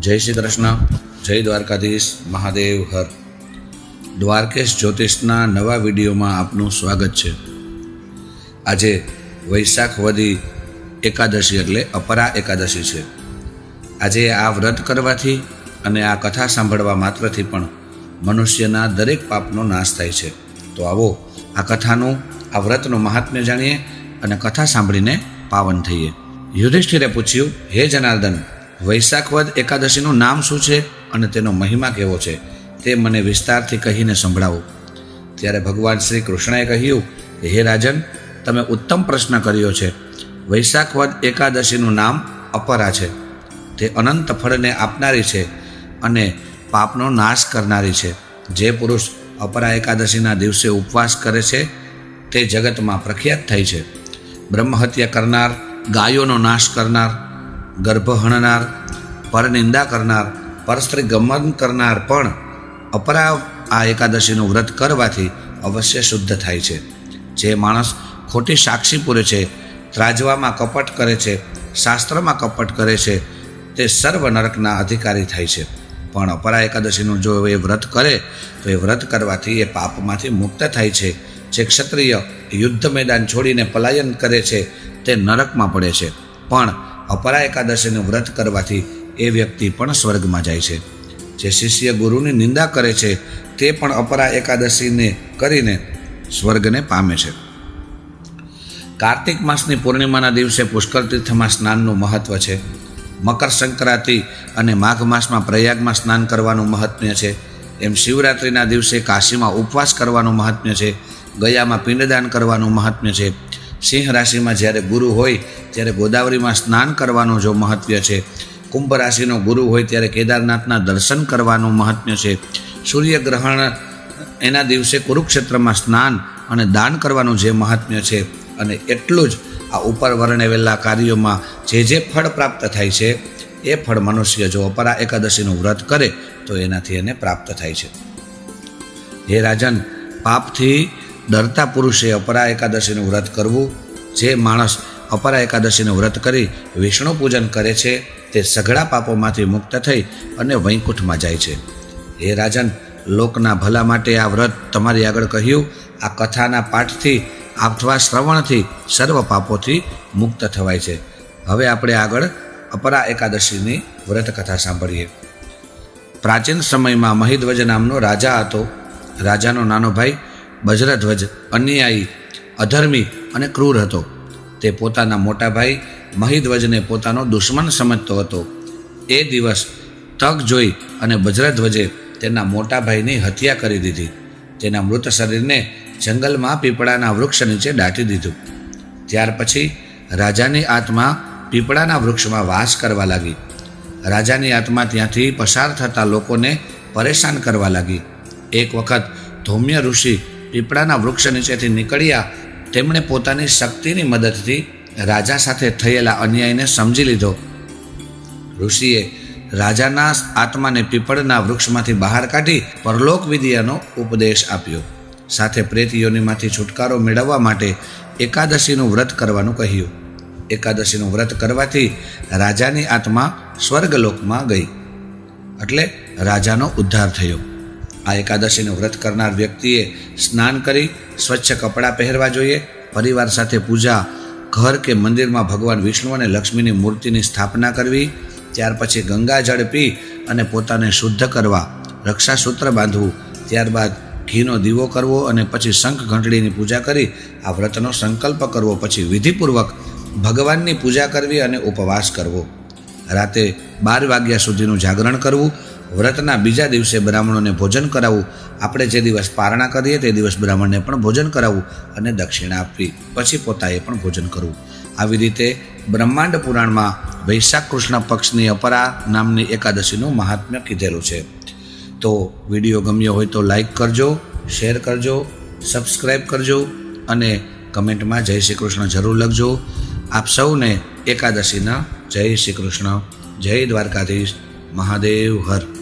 જય શ્રી કૃષ્ણ, જય દ્વારકાધીશ, મહાદેવ, હર. દ્વારકેશ જ્યોતિષના નવા વિડીયોમાં આપનું સ્વાગત છે. આજે વૈશાખ વધી એકાદશી એટલે અપરા એકાદશી છે. આજે આ વ્રત કરવાથી અને આ કથા સાંભળવા માત્રથી પણ મનુષ્યના દરેક પાપનો નાશ થાય છે. તો આવો આ કથાનું, આ વ્રતનું મહાત્મ્ય જાણીએ અને કથા સાંભળીને પાવન થઈએ. યુધિષ્ઠિરે પૂછ્યું, હે જનાર્દન વૈશાખવદ એકાદશીનું નામ શું છે અને તેનો મહિમા કેવો છે તે મને વિસ્તારથી કહીને સંભળાવો. ત્યારે ભગવાન શ્રી કૃષ્ણએ કહ્યું કે હે રાજન, તમે ઉત્તમ પ્રશ્ન કર્યો છે. વૈશાખવદ એકાદશીનું નામ અપરા છે. તે અનંત ફળને આપનારી છે અને પાપનો નાશ કરનારી છે. જે પુરુષ અપરા એકાદશીના દિવસે ઉપવાસ કરે છે, તે જગતમાં પ્રખ્યાત થઈ છે. બ્રહ્મહત્યા કરનાર, ગાયોનો નાશ કરનાર ગર્ભ હણનાર પરનિંદા કરનાર, પરસ્ત્રી ગમન કરનાર પણ અપરા આ એકાદશીનું વ્રત કરવાથી અવશ્ય શુદ્ધ થાય છે. જે માણસ ખોટી સાક્ષી પૂરે છે, ત્રાજવામાં કપટ કરે છે, શાસ્ત્રમાં કપટ કરે છે, તે સર્વ નરકના અધિકારી થાય છે. પણ અપરા એકાદશીનું જો એ વ્રત કરે, તો એ વ્રત કરવાથી એ પાપમાંથી મુક્ત થાય છે. જે ક્ષત્રિય યુદ્ધ મેદાન છોડીને પલાયન કરે છે, તે નરકમાં પડે છે. પણ અપરા એકાદશીનું વ્રત કરવાથી એ વ્યક્તિ પણ સ્વર્ગમાં જાય છે. જે શિષ્ય ગુરુની નિંદા કરે છે, તે પણ અપરા એકાદશીને કરીને સ્વર્ગને પામે છે. કાર્તિક માસની પૂર્ણિમાના દિવસે પુષ્કર તીર્થમાં સ્નાનનું મહત્વ છે. મકર સંક્રાંતિ અને માઘ માસમાં પ્રયાગમાં સ્નાન કરવાનું મહાત્મ્ય છે. એમ શિવરાત્રિના દિવસે કાશીમાં ઉપવાસ કરવાનું મહાત્મ્ય છે. ગયામાં પિંડદાન કરવાનું મહાત્મ્ય છે. સિંહ રાશિમાં જ્યારે ગુરુ હોય, ત્યારે ગોદાવરીમાં સ્નાન કરવાનું જો મહત્વ છે. કુંભ રાશિનો ગુરુ હોય ત્યારે કેદારનાથના દર્શન કરવાનું મહત્વ છે. સૂર્યગ્રહણ એના દિવસે કુરુક્ષેત્રમાં સ્નાન અને દાન કરવાનું જે મહાત્મ્ય છે. અને એટલું જ આ ઉપર વર્ણવેલા કાર્યોમાં જે જે ફળ પ્રાપ્ત થાય છે, એ ફળ મનુષ્ય જો અપરા એકાદશીનું વ્રત કરે, તો એનાથી એને પ્રાપ્ત થાય છે. હે રાજન, પાપથી ડરતા પુરુષે અપરા એકાદશીનું વ્રત કરવું. જે માણસ અપરા એકાદશીનું વ્રત કરી વિષ્ણુ પૂજન કરે છે, તે સઘળા પાપોમાંથી મુક્ત થઈ અને વૈકુંઠમાં જાય છે. હે રાજન, લોકના ભલા માટે આ વ્રત તમારી આગળ કહ્યું. આ કથાના પાઠથી અથવા શ્રવણથી સર્વ પાપોથી મુક્ત થવાય છે. હવે આપણે આગળ અપરા એકાદશીની વ્રત કથા સાંભળીએ. પ્રાચીન સમયમાં મહિધ્વજ નામનો રાજા હતો. રાજાનો નાનો ભાઈ બજરધ્વજ અન્યાયી, અધર્મી અને ક્રૂર હતો. તે પોતાના મોટા ભાઈ મહિધ્વજને પોતાનો દુશ્મન સમજતો હતો. એ દિવસ તક જોઈ અને બજરધ્વજે તેના મોટા ભાઈની હત્યા કરી દીધી. તેના મૃત શરીરને જંગલમાં પીપળાના વૃક્ષ નીચે દાટી દીધું. ત્યાર પછી રાજાની આત્મા પીપળાના વૃક્ષમાં વાસ કરવા લાગી. રાજાની આત્મા ત્યાંથી પસાર થતા લોકોને પરેશાન કરવા લાગી. એક વખત ધૌમ્ય ઋષિ પીપળાના વૃક્ષ નીચેથી નીકળ્યા, તેમણે પોતાની શક્તિની મદદથી રાજા સાથે થયેલા અન્યાયને સમજી લીધો. ઋષિએ રાજાના આત્માને પીપળના વૃક્ષમાંથી બહાર કાઢી પરલોક વિદ્યાનો ઉપદેશ આપ્યો. સાથે પ્રેત છુટકારો મેળવવા માટે એકાદશીનું વ્રત કરવાનું કહ્યું. એકાદશીનું વ્રત કરવાથી રાજાની આત્મા સ્વર્ગલોકમાં ગઈ. એટલે રાજાનો ઉદ્ધાર થયો. આ એકાદશીનું વ્રત કરનાર વ્યક્તિએ સ્નાન કરી સ્વચ્છ કપડાં પહેરવા જોઈએ. પરિવાર સાથે પૂજા, ઘર કે મંદિરમાં ભગવાન વિષ્ણુ અને લક્ષ્મીની મૂર્તિની સ્થાપના કરવી, ત્યાર પછી ગંગાજળ પી અને પોતાને શુદ્ધ કરવા, રક્ષાસૂત્ર બાંધવું, ત્યારબાદ ઘીનો દીવો કરવો અને પછી શંખ ઘંટડીની પૂજા કરી, આ વ્રતનો સંકલ્પ કરવો, પછી વિધિપૂર્વક ભગવાનની પૂજા કરવી અને ઉપવાસ કરવો. રાતે બાર વાગ્યા સુધીનું જાગરણ કરવું વ્રતના બીજા દિવસે બ્રાહ્મણોને ભોજન કરાવવું. આપણે જે દિવસ પારણા કરીએ તે દિવસ બ્રાહ્મણને પણ ભોજન કરાવવું અને દક્ષિણા આપવી. પછી પોતાએ પણ ભોજન કરવું. આવી રીતે બ્રહ્માંડ પુરાણમાં વૈશાખ કૃષ્ણ પક્ષની અપરા નામની એકાદશીનું મહાત્મ્ય કીધેલું છે. તો વીડિયો ગમ્યો હોય તો લાઈક કરજો, શેર કરજો સબસ્ક્રાઈબ કરજો અને કમેન્ટમાં જય શ્રી કૃષ્ણ જરૂર લખજો. આપ સૌને એકાદશીના જય શ્રી કૃષ્ણ. જય દ્વારકાધીશ. મહાદેવ હર.